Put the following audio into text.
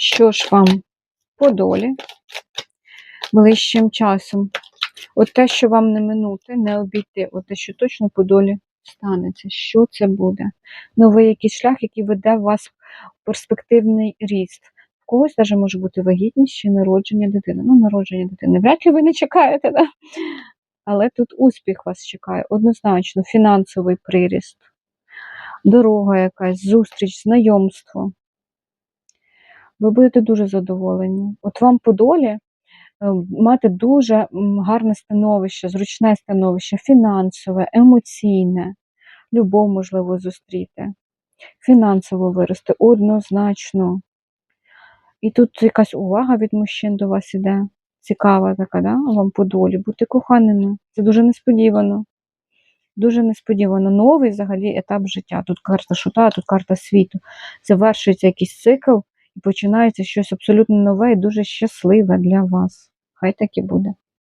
Що ж вам по долі ближчим часом? От те, що вам не минути, не обійти, от те, що точно по долі станеться. Що це буде? Новий якийсь шлях, який веде вас в перспективний ріст. В когось навіть може бути вагітність чи народження дитини. Ну, народження дитини. Вряд ли ви не чекаєте, да? але тут успіх вас чекає. Однозначно, фінансовий приріст, дорога якась, зустріч, знайомство. Ви будете дуже задоволені. От вам по долі е, мати дуже гарне становище, зручне становище, фінансове, емоційне, любов можливо зустріти, фінансово вирости однозначно. І тут якась увага від мужчин до вас іде. Цікава така, да? вам по долі, бути коханими. Це дуже несподівано. Дуже несподівано. Новий взагалі етап життя. Тут карта шута, тут карта світу. Завершується якийсь цикл починається щось абсолютно нове і дуже щасливе для вас. Хай так і буде.